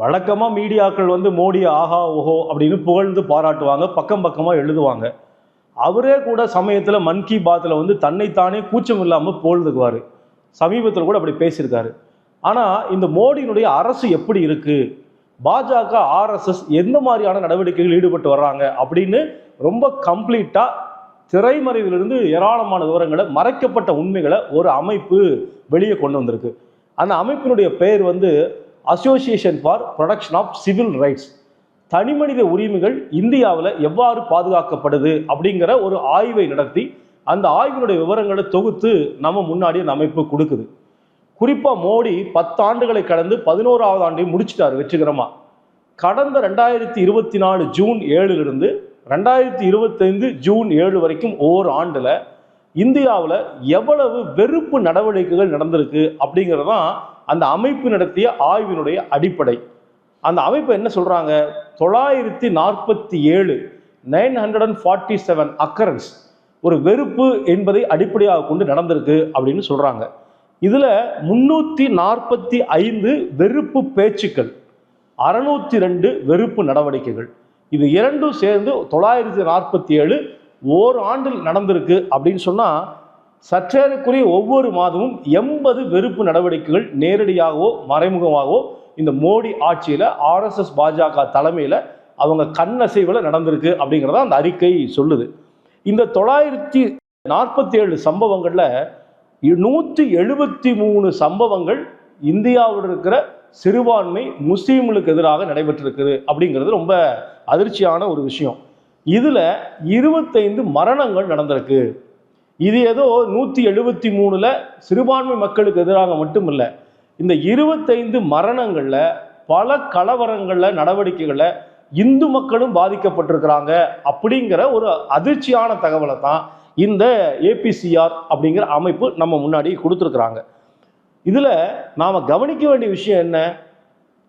வழக்கமாக மீடியாக்கள் வந்து மோடி ஆஹா ஓஹோ அப்படின்னு புகழ்ந்து பாராட்டுவாங்க பக்கம் பக்கமாக எழுதுவாங்க. அவரே கூட சமயத்தில் மன் கி பாத்தில் வந்து தன்னைத்தானே கூச்சம் இல்லாமல் போழுதுக்குவார் சமீபத்தில் கூட அப்படி பேசியிருக்காரு. ஆனால் இந்த மோடியினுடைய அரசு எப்படி இருக்குது பாஜக ஆர்எஸ்எஸ் எந்த மாதிரியான நடவடிக்கைகள் ஈடுபட்டு வர்றாங்க? அப்படின்னு ரொம்ப கம்ப்ளீட்டாக திரைமறைவிலிருந்து ஏராளமான விவரங்களை மறைக்கப்பட்ட உண்மைகளை ஒரு அமைப்பு வெளியே கொண்டு வந்திருக்கு. அந்த அமைப்பினுடைய பெயர் வந்து association for production of civil rights தனிமனித உரிமைகள் இந்தியாவில் எவ்வாறு பாதுகாக்கப்படுது அப்படிங்கிற ஒரு ஆய்வை நடத்தி அந்த ஆய்வினுடைய விவரங்களை தொகுத்து நம்ம முன்னாடி அந்த அமைப்பு கொடுக்குது. குறிப்பாக மோடி பத்தாண்டுகளை கடந்து பதினோராவது ஆண்டையும் முடிச்சிட்டார் வெற்றிகரமாக கடந்த ரெண்டாயிரத்தி இருபத்தி நாலு ஜூன் ஏழுலிருந்து ரெண்டாயிரத்தி இருபத்தைந்து ஜூன் ஏழு வரைக்கும் ஒவ்வொரு ஆண்டில் இந்தியாவில் எவ்வளவு வெறுப்பு நடவடிக்கைகள் நடந்திருக்கு அப்படிங்கிறது தான் அந்த அமைப்பு நடத்திய ஆய்வினுடைய அடிப்படை. அந்த அமைப்பு என்ன சொல்கிறாங்க தொள்ளாயிரத்தி நாற்பத்தி ஏழு nine hundred and forty seven occurrences ஒரு வெறுப்பு என்பதை அடிப்படையாக கொண்டு நடந்திருக்கு அப்படின்னு சொல்கிறாங்க இதில் முன்னூற்றி நாற்பத்தி ஐந்து வெறுப்பு பேச்சுக்கள் அறநூற்றி ரெண்டு வெறுப்பு நடவடிக்கைகள். இது இரண்டும் சேர்ந்து தொள்ளாயிரத்தி நாற்பத்தி ஏழு ஓர் ஆண்டில் நடந்திருக்கு அப்படின்னு சொன்னால் சற்றேறக்குரிய ஒவ்வொரு மாதமும் எண்பது வெறுப்பு நடவடிக்கைகள் நேரடியாகவோ மறைமுகமாகவோ இந்த மோடி ஆட்சியில் ஆர்எஸ்எஸ் பாஜக தலைமையில் அவங்க கண்ணசைவில் நடந்திருக்கு அப்படிங்கிறத அந்த அறிக்கை சொல்லுது. இந்த தொள்ளாயிரத்தி நாற்பத்தி ஏழு சம்பவங்களில் நூற்றி எழுபத்தி மூணு சம்பவங்கள் இந்தியாவில் இருக்கிற சிறுபான்மை முஸ்லீம்களுக்கு எதிராக நடைபெற்றிருக்குது அப்படிங்கிறது ரொம்ப அதிர்ச்சியான ஒரு விஷயம். இதில் இருபத்தைந்து மரணங்கள் நடந்திருக்கு. இது ஏதோ நூற்றி எழுபத்தி மூணில் சிறுபான்மை மக்களுக்கு எதிராக மட்டும் இல்லை இந்த இருபத்தைந்து மரணங்களில் பல கலவரங்களில் நடவடிக்கைகளில் இந்து மக்களும் பாதிக்கப்பட்டிருக்கிறாங்க அப்படிங்கிற ஒரு அதிர்ச்சியான தகவலை தான் இந்த ஏபிசிஆர் அப்படிங்கிற அமைப்பு நம்ம முன்னாடி கொடுத்துருக்குறாங்க. இதில் நாம் கவனிக்க வேண்டிய விஷயம் என்ன?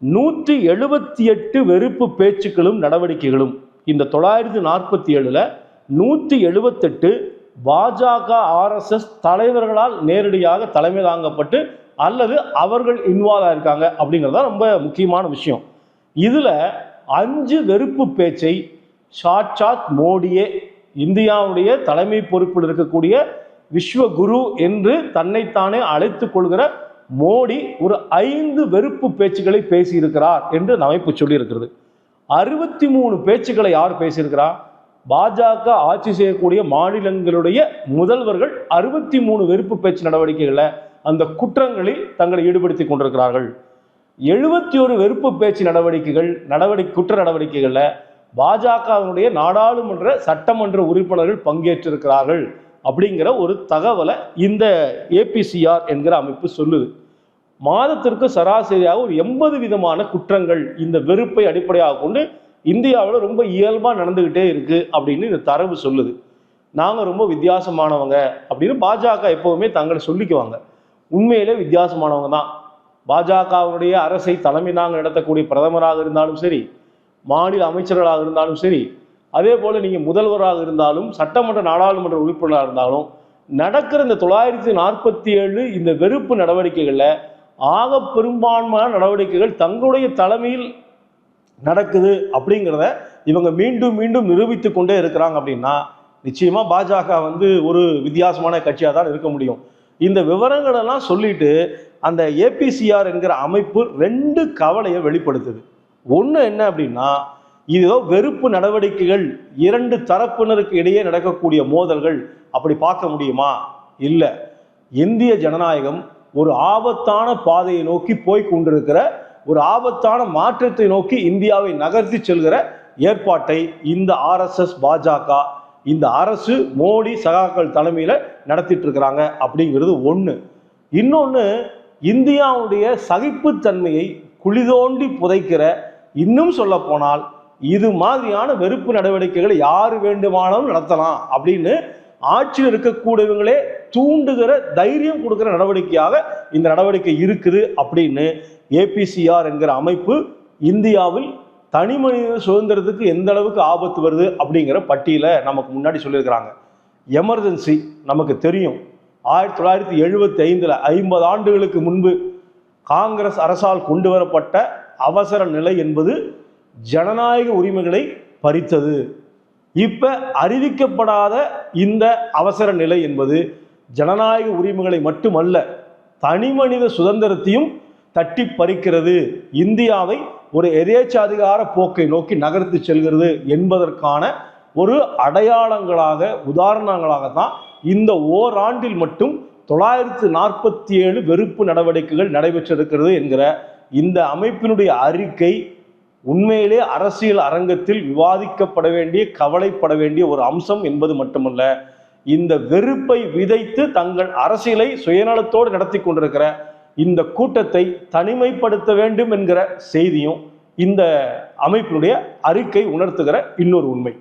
நூற்றி எழுபத்தி எட்டு வெறுப்பு பேச்சுக்களும் நடவடிக்கைகளும் இந்த தொள்ளாயிரத்தி நாற்பத்தி ஏழில் நூற்றி எழுபத்தெட்டு பாஜக ஆர்எஸ்எஸ் தலைவர்களால் நேரடியாக தலைமை தாங்கப்பட்டு அல்லது அவர்கள் இன்வால்வ் ஆயிருக்காங்க அப்படிங்கிறது தான் ரொம்ப முக்கியமான விஷயம். இதில் அஞ்சு வெறுப்பு பேச்சை சாட்சாத் மோடியே இந்தியாவுடைய தலைமை பொறுப்பில் இருக்கக்கூடிய விஸ்வகுரு என்று தன்னைத்தானே அழைத்து கொள்கிற மோடி ஒரு ஐந்து வெறுப்பு பேச்சுக்களை பேசியிருக்கிறார் என்று அமைப்பு சொல்லியிருக்கிறது. அறுபத்தி மூணு பேச்சுக்களை யார் பேசியிருக்கிறார் பாஜக ஆட்சி செய்யக்கூடிய மாநிலங்களுடைய முதல்வர்கள் அறுபத்தி மூணு வெறுப்பு பேச்சு நடவடிக்கைகளை அந்த குற்றங்களில் தங்களை ஈடுபடுத்தி கொண்டிருக்கிறார்கள். எழுபத்தி ஒரு வெறுப்பு பேச்சு நடவடிக்கைகள் நடவடிக்கை குற்ற நடவடிக்கைகளில் பாஜகவினுடைய நாடாளுமன்ற சட்டமன்ற உறுப்பினர்கள் பங்கேற்றிருக்கிறார்கள் அப்படிங்கிற ஒரு தகவலை இந்த ஏபிசிஆர் என்கிற அமைப்பு சொல்லுது. மாதத்திற்கு சராசரியாக ஒரு எண்பது விதமான குற்றங்கள் இந்த வெறுப்பை அடிப்படையாக கொண்டு இந்தியாவில் ரொம்ப இயல்பாக நடந்துக்கிட்டே இருக்குது அப்படின்னு இந்த தரவு சொல்லுது. நாங்கள் ரொம்ப வித்தியாசமானவங்க அப்படின்னு பாஜக எப்போவுமே தங்களை சொல்லிக்குவாங்க. உண்மையிலே வித்தியாசமானவங்க தான். பாஜகவுடைய அரசை தலைமை நாங்கள் நடத்தக்கூடிய பிரதமராக இருந்தாலும் சரி மாநில அமைச்சர்களாக இருந்தாலும் சரி அதே போல் நீங்கள் முதல்வராக இருந்தாலும் சட்டமன்ற நாடாளுமன்ற உறுப்பினராக இருந்தாலும் நடக்கிற இந்த தொள்ளாயிரத்தி நாற்பத்தி ஏழு இந்த வெறுப்பு நடவடிக்கைகளில் ஆக பெரும்பான்மையான நடவடிக்கைகள் தங்களுடைய தலைமையில் நடக்குது அப்படிங்கிறத இவங்க மீண்டும் மீண்டும் நிரூபித்து கொண்டே இருக்கிறாங்க அப்படின்னா நிச்சயமாக பாஜக வந்து ஒரு வித்தியாசமான கட்சியாக தான் இருக்க முடியும். இந்த விவரங்களெல்லாம் சொல்லிட்டு அந்த ஏபிசிஆர் என்கிற அமைப்பு ரெண்டு கவலையை வெளிப்படுத்துது. ஒன்று என்ன அப்படின்னா இதோ வெறுப்பு நடவடிக்கைகள் இரண்டு தரப்பினருக்கு இடையே நடக்கக்கூடிய மோதல்கள் அப்படி பார்க்க முடியுமா? இல்லை. இந்திய ஜனநாயகம் ஒரு ஆபத்தான பாதையை நோக்கி போய் கொண்டிருக்கிற ஒரு ஆபத்தான மாற்றத்தை நோக்கி இந்தியாவை நகர்த்தி செல்கிற ஏற்பாட்டை இந்த ஆர்எஸ்எஸ் பாஜக இந்த அரசு மோடி சகாக்கள் தலைமையில் நடத்திட்டு இருக்கிறாங்க அப்படிங்கிறது ஒன்று இன்னொன்று இந்தியாவுடைய சகிப்புத்தன்மையை குளிதோண்டி புதைக்கிற இன்னும் சொல்ல போனால் இது மாதிரியான வெறுப்பு நடவடிக்கைகளை யார் வேண்டுமானாலும் நடத்தலாம் அப்படின்னு ஆட்சியில் இருக்கக்கூடியவங்களே தூண்டுகிற தைரியம் கொடுக்கிற நடவடிக்கையாக இந்த நடவடிக்கை இருக்குது அப்படின்னு ஏபிசிஆர் என்கிற அமைப்பு இந்தியாவில் தனி மனித சுதந்திரத்துக்கு எந்த அளவுக்கு ஆபத்து வருது அப்படிங்கிற பட்டியலை நமக்கு முன்னாடி சொல்லியிருக்கிறாங்க. எமர்ஜென்சி நமக்கு தெரியும். ஆயிரத்தி தொள்ளாயிரத்தி எழுபத்தி ஐந்தில் ஐம்பது ஆண்டுகளுக்கு முன்பு காங்கிரஸ் அரசால் கொண்டு வரப்பட்ட அவசர நிலை என்பது ஜனநாயக உரிமைகளை பறித்தது. இப்ப அறிவிக்கப்படாத இந்த அவசர நிலை என்பது ஜனநாயக உரிமைகளை மட்டுமல்ல தனிமனித சுதந்திரத்தையும் தட்டி பறிக்கிறது. இந்தியாவை ஒரு எதேச்சாதிகார போக்கை நோக்கி நகர்த்து செல்கிறது என்பதற்கான ஒரு அடையாளங்களாக உதாரணங்களாக தான் இந்த ஓராண்டில் மட்டும் தொள்ளாயிரத்து நாற்பத்தி ஏழு வெறுப்பு நடவடிக்கைகள் நடைபெற்றிருக்கிறது என்கிற இந்த அமைப்பினுடைய அறிக்கை உண்மையிலே அரசியல் அரங்கத்தில் விவாதிக்கப்பட வேண்டிய கவலைப்பட வேண்டிய ஒரு அம்சம் என்பது மட்டுமல்ல. இந்த வெறுப்பை விதைத்து தங்கள் அரசியலை சுயநலத்தோடு நடத்தி கொண்டிருக்கிற இந்த கூட்டத்தை தனிமைப்படுத்த வேண்டும் என்கிற செய்தியும் இந்த அமைப்பினுடைய அறிக்கை உணர்த்துகிற இன்னொரு உண்மை.